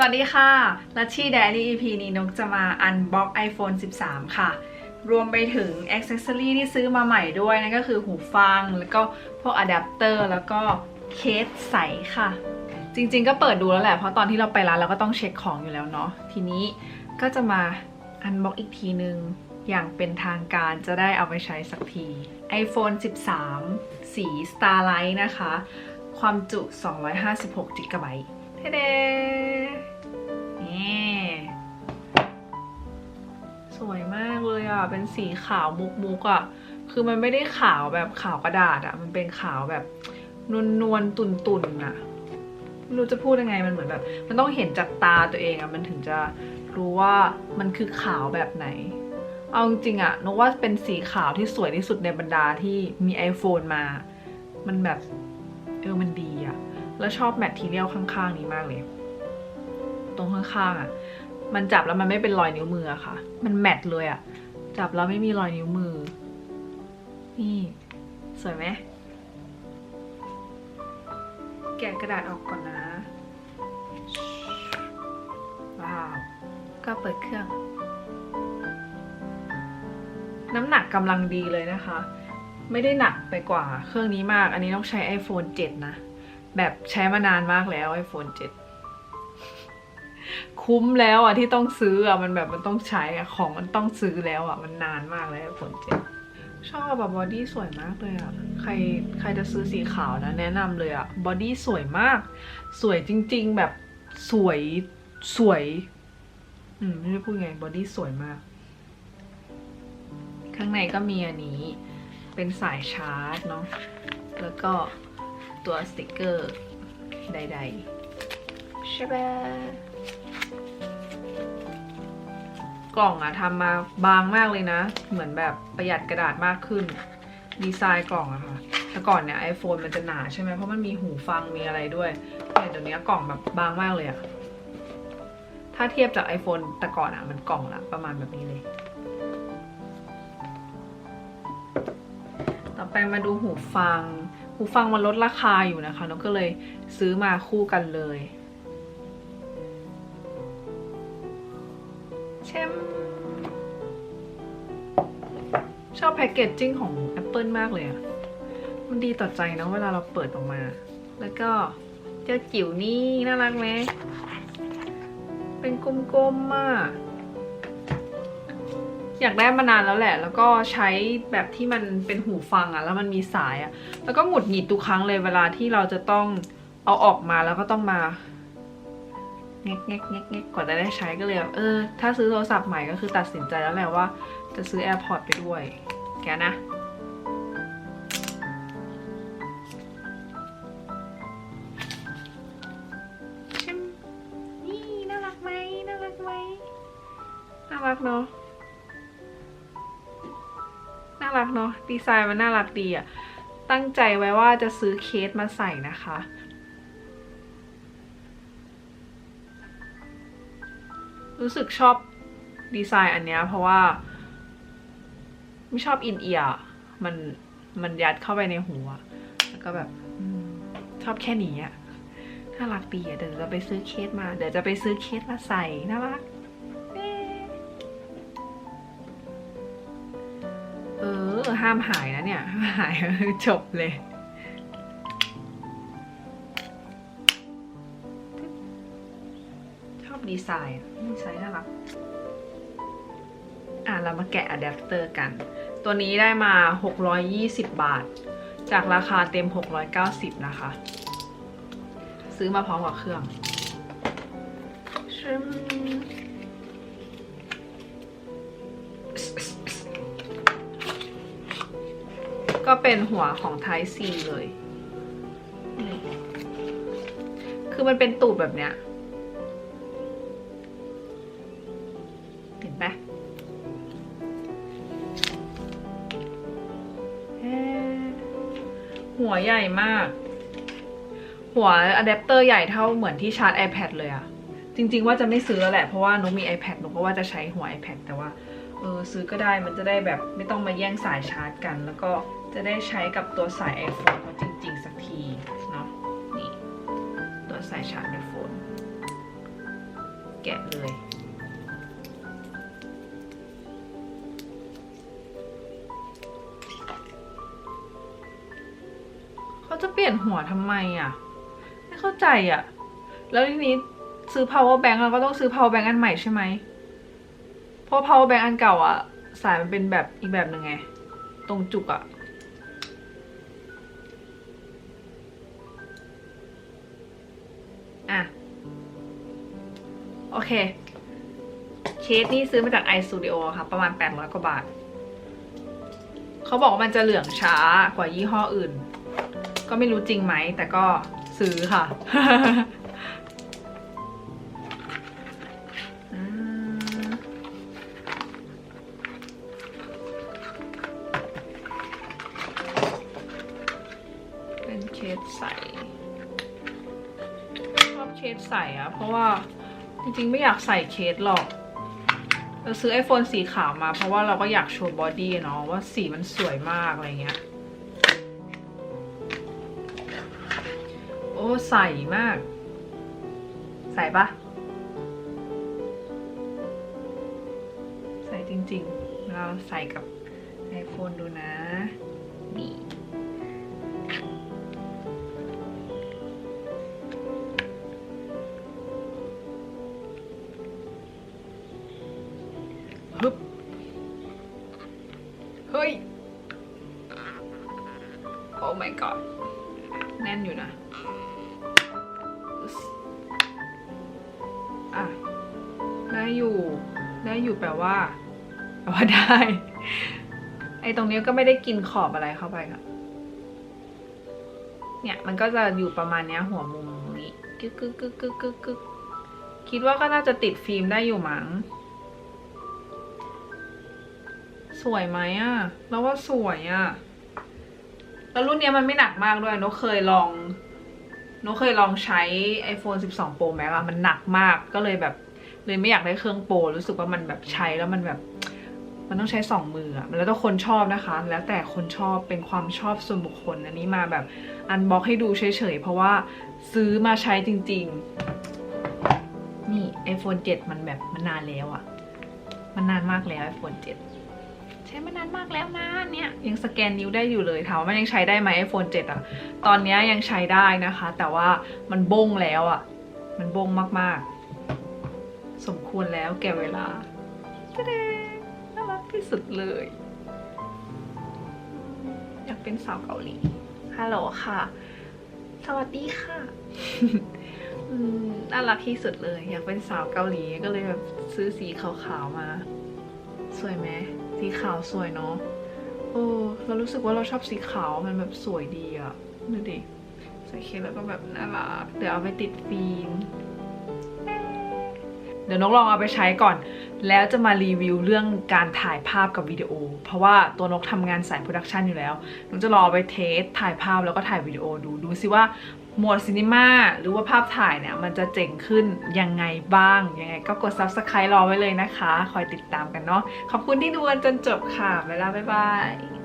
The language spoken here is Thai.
สวัสดีค่ะลัชชี่ Daily EP นี้นกจะมาอันบ็อก iPhone 13 ค่ะ รวมไปถึงอ c เซ s ซอรีที่ซื้อมาใหม่ด้วยนั่นก็คือหูฟัง แล้วก็พวกอะแดปเตอร์แล้วก็เคสใสค่ะ จริงๆก็เปิดดูแล้วแหละ เพราะตอนที่เราไปร้านเราก็ต้องเช็คของอยู่แล้วเนาะ ทีนี้ก็จะมาอันบ็อกอีกทีนึง อย่างเป็นทางการจะได้เอาไปใช้สักที iPhone 13 สี Starlight นะคะ ความจุ 256 g b เทเดนี่ สวยมากเลยอะ เป็นสีขาวมุกมุกอะ คือมันไม่ได้ขาวแบบขาวกระดาษอะ มันเป็นขาวแบบนวลนวลตุนตุนอะไม่รู้จะพูดยังไงมันเหมือนแบบ มันต้องเห็นจากตาตัวเองอะมันถึงจะรู้ว่ามันคือขาวแบบไหน เอาจริงๆอะนกว่าเป็นสีขาวที่สวยที่สุดในบรรดาที่มี iPhone มา มันแบบ เออมันดีอะ แล้วชอบแมททีเรียลข้างๆนี้มากเลย ตรงข้างๆอะ มันจับแล้วมันไม่เป็นรอยนิ้วมืออะค่ะ มันแมทเลยอะ จับแล้วไม่มีรอยนิ้วมือ นี่ สวยไหมแกะกระดาษออกก่อนนะ ว้าว ก็เปิดเครื่อง น้ำหนักกำลังดีเลยนะคะ ไม่ได้หนักไปกว่าเครื่องนี้มาก อันนี้ต้องใช้ iPhone 7 นะ แบบใช้มานานมากแล้ว iPhone 7 คุ้มแล้วอะที่ต้องซื้ออะมันแบบมันต้องใช้อะของมันต้องซื้อแล้วอะมันนานมากแล้ว iPhone 7 ชอบแบบบอดี้สวยมากเลยอะใครใครจะซื้อสีขาวนะ แนะนำเลยอะบอดี้สวยมาก สวยจริง ๆ แบบสวยสวย อืมไม่รู้จะพูดไงบอดี้สวยมาก ข้างในก็มีอันนี้ เป็นสายชาร์จเนาะแล้วก็ ตัวสติกเกอร์ใดๆใช่ปะกล่องอะทำมาบางมากเลยนะ เหมือนแบบประหยัดกระดาษมากขึ้น ดีไซน์กล่องอะค่ะแต่ก่อนเนี่ย iPhone มันจะหนาใช่ไหมเพราะมันมีหูฟังมีอะไรด้วยแต่เดี๋ยวนี้กล่องแบบบางมากเลยอะถ้าเทียบจาก iPhone แต่ก่อนอะมันกล่องละประมาณแบบนี้เลย ต่อไปมาดูหูฟัง หูฟังมันลดราคาอยู่นะคะนกก็เลยซื้อมาคู่กันเลยเชมชอบแพคเกจจิ้งของ Apple มากเลยอะมันดีต่อใจนะเวลาเราเปิดออกมา แล้วก็เจ้าจิ๋วนี่น่ารักไหมเป็นกลมๆมาก อยากได้มานานแล้วแหละ แล้วก็ใช้แบบที่มันเป็นหูฟังอะแล้วมันมีสายอะแล้วก็หงุดหงิดทุกครั้งเลยเวลาที่เราจะต้องเอาออกมาแล้วก็ต้องมาแงกแงกแงกแงกกว่าจะได้ใช้ก็เลยเออ ถ้าซื้อโทรศัพท์ใหม่ก็คือตัดสินใจแล้วแหละว่า จะซื้อ AirPods ไปด้วย แกนะนี่น่ารักไหมน่ารักไหมน่ารักเนาะารักเนาะดีไซน์มันน่ารักดีอะตั้งใจไว้ว่าจะซื้อเคสมาใส่นะคะ รู้สึกชอบดีไซน์อันเนี้ยเพราะว่า ไม่ชอบอินเอียร์มันมันยัดเข้าไปในหัว แล้วก็แบบชอบแค่นี้อะน่ารักดีอะเดี๋ยวจะไปซื้อเคสมา เดี๋ยวจะไปซื้อเคสมาใส่น่ารัก ห้ามหายนะเนี่ยหายจบเลย ชอบดีไซน์ดีไซน์น่ารักอะเรามาแกะอะแดปเตอร์กัน ตัวนี้ได้มา 620 บาท จากราคาเต็ม 690 นะคะ ซื้อมาพร้อมกับเครื่องชึม ก็เป็นหัวของ Type C เลย คือมันเป็นตูดแบบเนี้ย เห็นปะหัวใหญ่มาก หัวอะแดปเตอร์ใหญ่เท่าเหมือนที่ชาร์จ iPad เลยอะจริง ๆ ว่าจะไม่ซื้อแล้วแหละ เพราะว่านุกมี iPad นุกก็ว่าจะใช้หัว iPad แต่ว่าเออซื้อก็ได้มันจะได้แบบไม่ต้องมาแย่งสายชาร์จกันแล้วก็ จะได้ใช้กับตัวสาย iPhone เขาจริง ๆ สักทีเนาะนี่ตัวสายชาร์จ iPhone แกะเลย เขาจะเปลี่ยนหัวทำไมอะ ไม่เข้าใจอะ แล้วทีนี้ซื้อ power bank เราก็ต้องซื้อ power bank อันใหม่ใช่ไหม เพราะ power bank อันเก่าอะ สายมันเป็นแบบอีกแบบหนึ่งไง ตรงจุกอะ อะ โอเค เคสนี่ซื้อมาจาก iStudio ค่ะ ประมาณ 800 กว่าบาท เขาบอกว่ามันจะเหลืองช้ากว่ายี่ห้ออื่น ก็ไม่รู้จริงไหม แต่ก็ซื้อค่ะ สใสอะเพราะว่าจริงๆ ไม่อยากใส่เคสหรอก เราซื้อ iPhone สีขาวมา เพราะว่าเราก็อยากโชว์บอดี้เนาะว่าสีมันสวยมากอะไรเงี้ย โอ้ใส่มาก ใส่ปะใส่จริงๆ เราใส่กับ iPhone ดูนะ นี่ ฮึบเฮ้ย โอ้ my god แน่นอยู่นะอะได้อยู่ ได้อยู่แปลว่าแปลว่าได้ ไอ้ตรงนี้ก็ไม่ได้กินขอบอะไรเข้าไปค่ะเนี่ย มันก็จะอยู่ประมาณเนี้ย หัวมุมนี้กึกกึกกึกกึกกึกกึกคิดว่าก็น่าจะติดฟิล์มได้อยู่มั้ง สวยไหมอะแล้วว่าสวยอะแล้วรุ่นเนี้ยมันไม่หนักมากด้วยนกเคยลองนกเคยลองใช้ iPhone 12 Pro Max อะมันหนักมากก็เลยแบบเลยไม่อยากได้เครื่องโปรรู้สึกว่ามันแบบใช้แล้วมันแบบมันต้องใช้สองมืออะแล้วแต่คนชอบนะคะ แล้วแต่คนชอบเป็นความชอบส่วนบุคคล อันนี้มาแบบอันบ็อกให้ดูเฉยๆ เพราะว่าซื้อมาใช้จริงๆ นี่ iPhone 7 มันแบบมันนานแล้วอะมันนานมากแล้ว iPhone 7 ใช้มานานมากแล้วนะเนี่ยยังสแกนนิ้วได้อยู่เลยถามว่ามันยังใช้ได้ไหม iPhone 7 อะ ตอนนี้ยังใช้ได้นะคะ แต่ว่ามันบงแล้วอะ มันบงมากๆ สมควรแล้วแก่เวลาเดน่ารักที่สุดเลย อยากเป็นสาวเกาหลีฮัลโหลค่ะ สวัสดีค่ะน่ารักที่สุดเลย อยากเป็นสาวเกาหลีก็เลยแบบซื้อสีขาวๆมา สวยไหม สีขาวสวยเนาะโอ้เรารู้สึกว่าเราชอบสีขาวมันแบบสวยดีอะดูดิใส่เคสแล้วก็แบบน่ารัก เดี๋ยวเอาไปติดฟิล์มเดี๋ยวนกลองเอาไปใช้ก่อน แล้วจะมารีวิวเรื่องการถ่ายภาพกับวิดีโอ เพราะว่าตัวนกทำงานสายโปรดักชันอยู่แล้วนกจะรอไปเทสถ่ายภาพแล้วก็ถ่ายวิดีโอดูดูซิว่า หมดซีนิมาหรือว่าภาพถ่ายเนี่ย มันจะเจ๋งขึ้นยังไงบ้าง ยังไงก็กด subscribe รอไว้เลยนะคะ คอยติดตามกันเนาะขอบคุณที่ดูกันจนจบค่ะ เวลาบ๊ายบาย